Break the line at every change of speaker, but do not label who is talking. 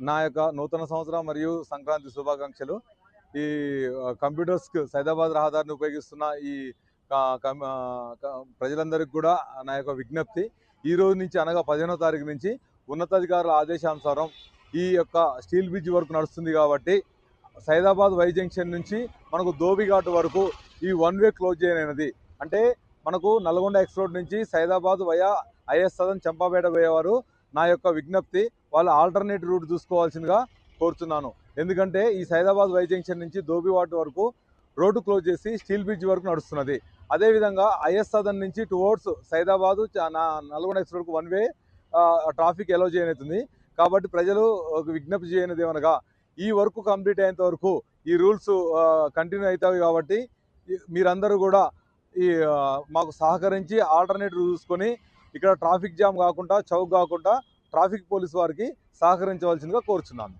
నా యొక్క నూతన సంవత్సరం మరియు సంక్రాంతి శుభాకాంక్షలు. ఈ కంప్యూటర్స్కి సైదాబాద్ రహదారిని ఉపయోగిస్తున్న ఈ ప్రజలందరికీ కూడా నా యొక్క విజ్ఞప్తి. ఈ రోజు నుంచి అనగా పదిహేనో తారీఖు నుంచి ఉన్నతాధికారుల ఆదేశానుసారం ఈ యొక్క స్టీల్ బ్రిడ్జ్ వరకు నడుస్తుంది కాబట్టి సైదాబాద్ వై జంక్షన్ నుంచి మనకు ధోబిఘాట్ వరకు ఈ వన్ వే క్లోజ్ చేయనది అంటే మనకు నల్గొండ ఎక్స్ రోడ్ నుంచి సైదాబాద్ వయా ఐఎస్ సదన్ చంపాపేట పోయేవారు. నా యొక్క విజ్ఞప్తి వాళ్ళు ఆల్టర్నేట్ రూట్ చూసుకోవాల్సిందిగా కోరుతున్నాను ఎందుకంటే ఈ సైదాబాద్ వై జంక్షన్ నుంచి దోబివాటు వరకు రోడ్డు క్లోజ్ చేసి స్టీల్ బ్రిడ్జ్ వరకు నడుస్తున్నది. అదేవిధంగా ఐఎస్ సదన్ నుంచి టువర్డ్స్ సైదాబాదు నల్గొండ ఎక్స్ రోడ్కు వన్ వే ట్రాఫిక్ ఎలో చేయనవుతుంది కాబట్టి ప్రజలు ఒక విజ్ఞప్తి చేయనిది ఏమనగా ఈ వర్క్ కంప్లీట్ అయ్యేంత వరకు ఈ రూల్స్ కంటిన్యూ అవుతాయి కాబట్టి మీరందరూ కూడా ఈ మాకు సహకరించి ఆల్టర్నేట్ చూసుకొని ఇక్కడ ట్రాఫిక్ జామ్ కాకుండా చౌక్ కాకుండా ట్రాఫిక్ పోలీస్ వారికి సహకరించవలసిందిగా కోరుచున్నాను.